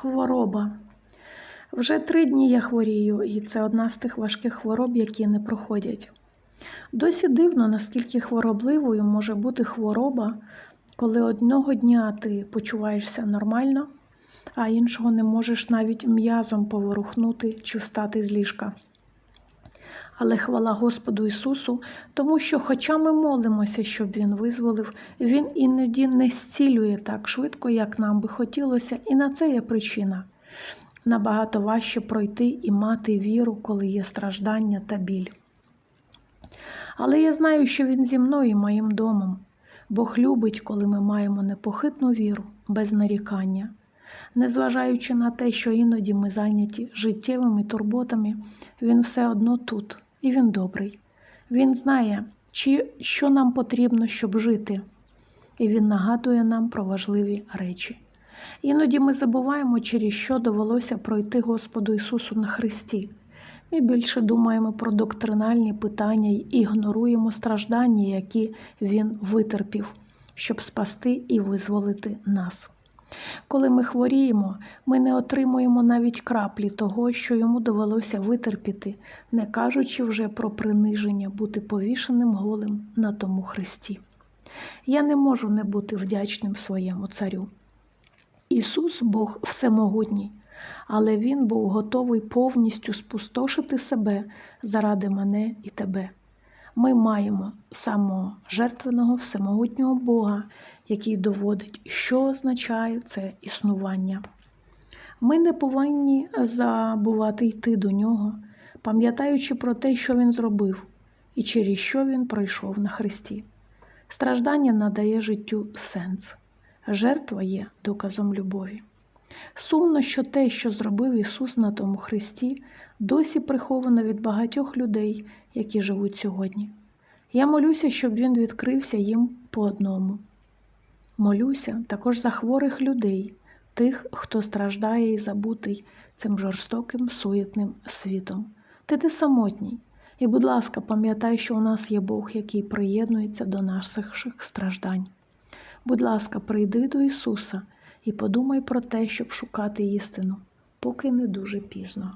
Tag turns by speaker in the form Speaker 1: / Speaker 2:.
Speaker 1: Хвороба. Вже три дні я хворію, і це одна з тих важких хвороб, які не проходять. Досі дивно, наскільки хворобливою може бути хвороба, коли одного дня ти почуваєшся нормально, а іншого не можеш навіть м'язом поворухнути чи встати з ліжка. Але хвала Господу Ісусу, тому що, хоча ми молимося, щоб Він визволив, Він іноді не зцілює так швидко, як нам би хотілося, і на це є причина. Набагато важче пройти і мати віру, коли є страждання та біль. Але я знаю, що Він зі мною і моїм домом. Бог любить, коли ми маємо непохитну віру, без нарікання. Незважаючи на те, що іноді ми зайняті життєвими турботами, Він все одно тут, і Він добрий. Він знає, чи, що нам потрібно, щоб жити, і Він нагадує нам про важливі речі. Іноді ми забуваємо, через що довелося пройти Господу Ісусу на Христі. Ми більше думаємо про доктринальні питання й ігноруємо страждання, які Він витерпів, щоб спасти і визволити нас. Коли ми хворіємо, ми не отримуємо навіть краплі того, що йому довелося витерпіти, не кажучи вже про приниження бути повішеним голим на тому хресті. Я не можу не бути вдячним своєму царю. Ісус Бог всемогутній, але Він був готовий повністю спустошити себе заради мене і тебе. Ми маємо саможертвеного всемогутнього Бога, який доводить, що означає це існування. Ми не повинні забувати йти до нього, пам'ятаючи про те, що Він зробив, і через що Він пройшов на хресті. Страждання надає життю сенс. Жертва є доказом любові. Сумно, що те, що зробив Ісус на тому Христі, досі приховано від багатьох людей, які живуть сьогодні. Я молюся, щоб Він відкрився їм по одному. Молюся також за хворих людей, тих, хто страждає і забутий цим жорстоким суетним світом. Ти не самотній. І, будь ласка, пам'ятай, що у нас є Бог, який приєднується до наших страждань. Будь ласка, прийди до Ісуса і подумай про те, щоб шукати істину, поки не дуже пізно.